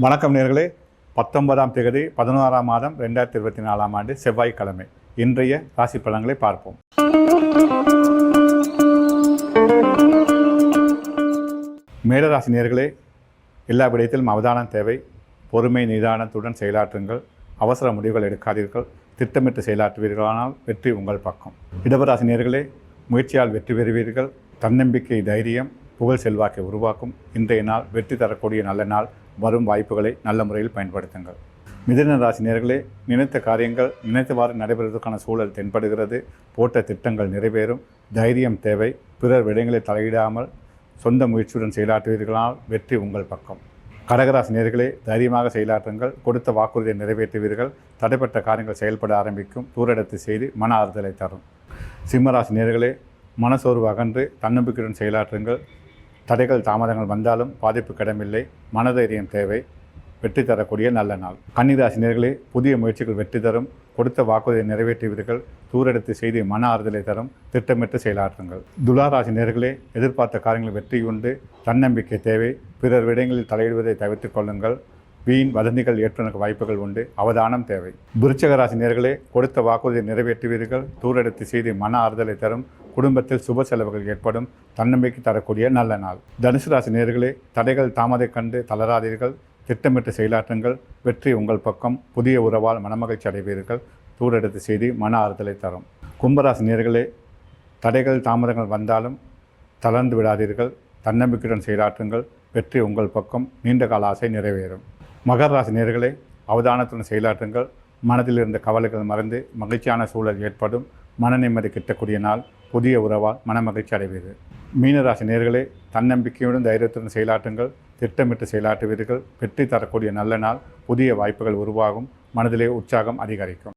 வணக்கம் நேர்களே. பத்தொன்பதாம் தேதி பதினோராம் மாதம் ரெண்டாயிரத்தி இருபத்தி நாலாம் ஆண்டு செவ்வாய்க்கிழமை. இன்றைய ராசி பலன்களை பார்ப்போம். மேடராசி நேர்களே எல்லா விடயத்திலும் அவதானம் தேவை. பொறுமை நிதானத்துடன் செயலாற்றுங்கள். அவசர முடிவுகள் எடுக்காதீர்கள். திட்டமிட்டு செயலாற்றுவீர்களானால் வெற்றி உங்கள் பக்கம். இடவராசி நேர்களே முயற்சியால் வெற்றி பெறுவீர்கள். தன்னம்பிக்கை தைரியம் புகழ் செல்வாக்கை உருவாக்கும். இன்றைய நாள் வெற்றி தரக்கூடிய நல்ல நாள். வரும் வாய்ப்புகளை நல்ல முறையில் பயன்படுத்துங்கள். மிதன ராசி நேர்களே நினைத்த காரியங்கள் நினைத்தவாறு நடைபெறுவதற்கான சூழல் தென்படுகிறது. போட்ட திட்டங்கள் நிறைவேறும். தைரியம் தேவை. பிறர் விடயங்களை தலையிடாமல் சொந்த முயற்சியுடன் செயலாற்றுவீர்களால் வெற்றி உங்கள் பக்கம். கடகராசி நேர்களே தைரியமாக செயலாற்றுங்கள். கொடுத்த வாக்குறுதியை நிறைவேற்றுவீர்கள். தடைப்பட்ட காரியங்கள் செயல்பட ஆரம்பிக்கும். தூரடத்து செய்து மன ஆறுதலை தரும். சிம்மராசி நேர்களே மனசோர்வு அகன்று தன்னம்பிக்கையுடன் செயலாற்றுங்கள். தடைகள் தாமதங்கள் வந்தாலும் பாதிப்பு கிடமில்லை. மனதைரியம் தேவை. வெற்றி தரக்கூடிய நல்ல நாள். கன்னிராசினியர்களே புதிய முயற்சிகள் வெற்றி தரும். கொடுத்த வாக்குறுதியை நிறைவேற்றுவீர்கள். தூரெடுத்து செய்து மன ஆறுதலை தரும். திட்டமிட்டு செயலாற்றுங்கள். துளாராசி நேர்களே எதிர்பார்த்த காரியங்கள் வெற்றியுண்டு தன்னம்பிக்கை தேவை. பிறர் விடயங்களில் தலையிடுவதை தவிர்த்துக் கொள்ளுங்கள். வீண் வதந்திகள் ஏற்பதற்கு வாய்ப்புகள் உண்டு. அவதானம் தேவை. விருச்சகராசி நேர்களே கொடுத்த வாக்குறுதியை நிறைவேற்றுவீர்கள். தூரெடுத்து செய்து மன ஆறுதலை தரும். குடும்பத்தில் சுப செலவுகள் ஏற்படும். தன்னம்பிக்கை தரக்கூடிய நல்ல நாள். தனுசு ராசி நேர்களே தடைகள் தாமதை கண்டு தளராதீர்கள். திட்டமிட்டு செயலாற்றுங்கள். வெற்றி உங்கள் பக்கம். புதிய உறவால் மனமகிழ்ச்சி அடைவீர்கள். தூரெடுத்து செய்தி மன ஆறுதலை தரும். கும்பராசி நேர்களே தடைகள் தாமதங்கள் வந்தாலும் தளர்ந்து விடாதீர்கள். தன்னம்பிக்கையுடன் செயலாற்றுங்கள். வெற்றி உங்கள் பக்கம். நீண்ட கால ஆசை நிறைவேறும். மகர ராசி நேர்களை அவதானத்துடன் செயலாற்றுங்கள். மனதில் இருந்த கவலைகள் மறந்து மகிழ்ச்சியான சூழல் ஏற்படும். மன நிம்மதி கிட்டக்கூடிய நாள் புதிய உறவால் மனமகிழ்ச்சி அடைவீர்கள் மீனராசி நேர்களே தன்னம்பிக்கையுடன் தைரியத்துடன் செயலாற்றுங்கள். திட்டமிட்டு செயலாற்றுவீர்கள். வெற்றி தரக்கூடிய நல்ல நாள் புதிய வாய்ப்புகள் உருவாகும். மனதிலே உற்சாகம் அதிகரிக்கும்.